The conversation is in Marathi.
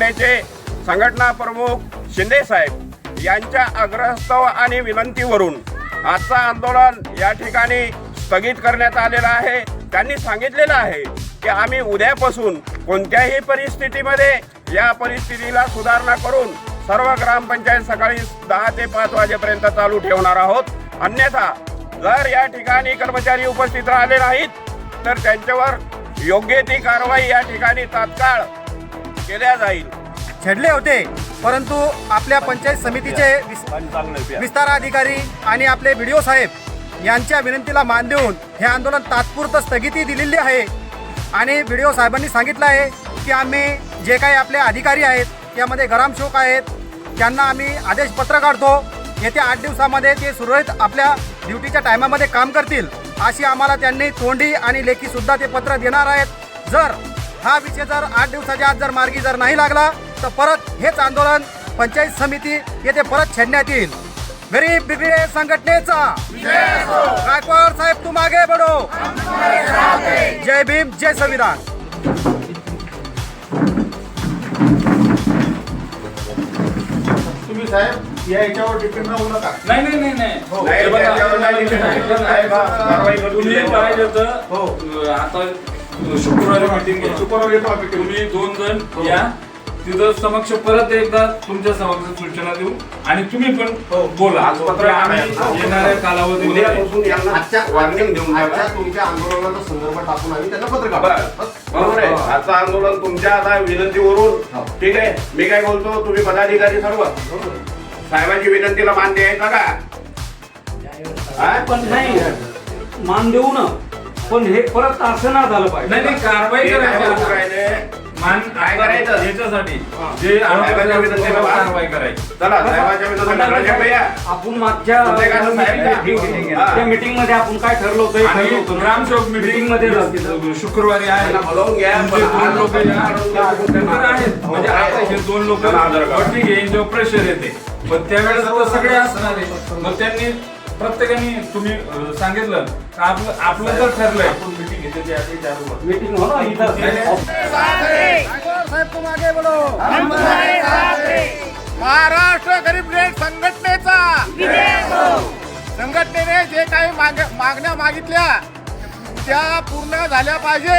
संघटनेचे संघटना प्रमुख शिंदे साहेब यांच्या अग्रस्तव आणि विनंतीवरून आजचं आंदोलन या ठिकाणी स्थगित करण्यात आलेलं आहे. त्यांनी सांगितलेलं आहे की आम्ही उद्यापासून कोणत्याही परिस्थितीमध्ये या परिस्थितीला सुधारणा करून सर्व ग्रामपंचायत सकाळी दहा ते पाच वाजेपर्यंत चालू ठेवणार आहोत. अन्यथा जर या ठिकाणी कर्मचारी उपस्थित राहिले नाहीत तर त्यांच्यावर योग्य ती कारवाई या ठिकाणी तात्काळ केल्या जाईल. छेडले होते परंतु आपल्या पंचायत समितीचे विस- विस्तार अधिकारी आणि आपले बी साहेब यांच्या विनंतीला मान देऊन हे आंदोलन तात्पुरतं स्थगिती दिलेली आहे. आणि बी साहेबांनी सांगितलं आहे की आम्ही जे काही आपले अधिकारी आहेत त्यामध्ये ग्रामसेवक आहेत त्यांना आम्ही आदेशपत्र काढतो. येत्या आठ दिवसामध्ये ते सुरळीत आपल्या ड्युटीच्या टायमामध्ये काम करतील अशी आम्हाला त्यांनी तोंडी आणि लेखीसुद्धा ते पत्र देणार आहेत. जर हा विषय जर आठ दिवसाच्या आत जर मार्गी जर नाही लागला तर परत हेच आंदोलन पंचायत समिती येथे परत छेडण्यात येईल. गरीब बिगडे संघटनेचा. गायकवाड साहेब तुम आगे बढो जय भीम जय संविधान. तुम्ही साहेब या याच्यावर डिपेंड राहू नका. नाही नाही नाही नाही. नाही, हे त्याच्यावर नाही तुम्ही. पाहिजे तर. आता शुक्रवारी मिटिंग शुक्रवारी येतो आम्ही तुम्ही दोन जण या. तिथं समक्ष परत एकदा तुमच्या समक्ष सूचना देऊ. आणि तुम्ही पण बोला. आज पत्र आम्ही. येणाऱ्या कालावधीमध्ये. उद्यापासून यांना आजच्या वॉर्निंग देऊन आजच्या द्यावा. तुमच्या आंदोलनाचा संदर्भ टाकून आम्ही त्यांना पत्र. काढतो बरोबर आहे. आजचं आंदोलन तुमच्या आता विनंतीवरून. हो. ठीक आहे. मी काय बोलतो तुम्ही पदाधिकारी सर्व. साहेबांची विनंतीला मान द्यायचा का? हा? पण नाही. मान देऊ ना. पण हे परत असं ना झालं पाहिजे. नाही नाही कारवाई हे करायची? मान काय करायचं? याच्यासाठी जे कारवाई करायची. चला साहेबांच्या. आपण मागच्या काय साहेब का? हा. त्या मीटिंगमध्ये आपण काय ठरलो होतं हे ठरलं आणि होतं ना? ग्रामसेवक मीटिंगमध्ये शुक्रवारी आहे. त्यांना बोलावून घ्या तुमचे पण दोन आज लोक या. तर आहेत. म्हणजे आता हे दोन लोक. ठीक आहे यांच्यावर प्रेशर येते. पण त्यावेळेस आता सगळे असणार आहे. मग त्यांनी प्रत्येकाने तुम्ही अं, सांगितलं. का आपलं आपलं जर ठरलंय. मीटिंग घेते ते आधी चालू करू. मीटिंग हो ना इथं गायकवाड साहेब तुम आगे बढो महाराष्ट्र गरीब रहित संघटनेचा. संघटनेने जे काही माग मागण्या मागितल्या त्या पूर्ण झाल्या पाहिजे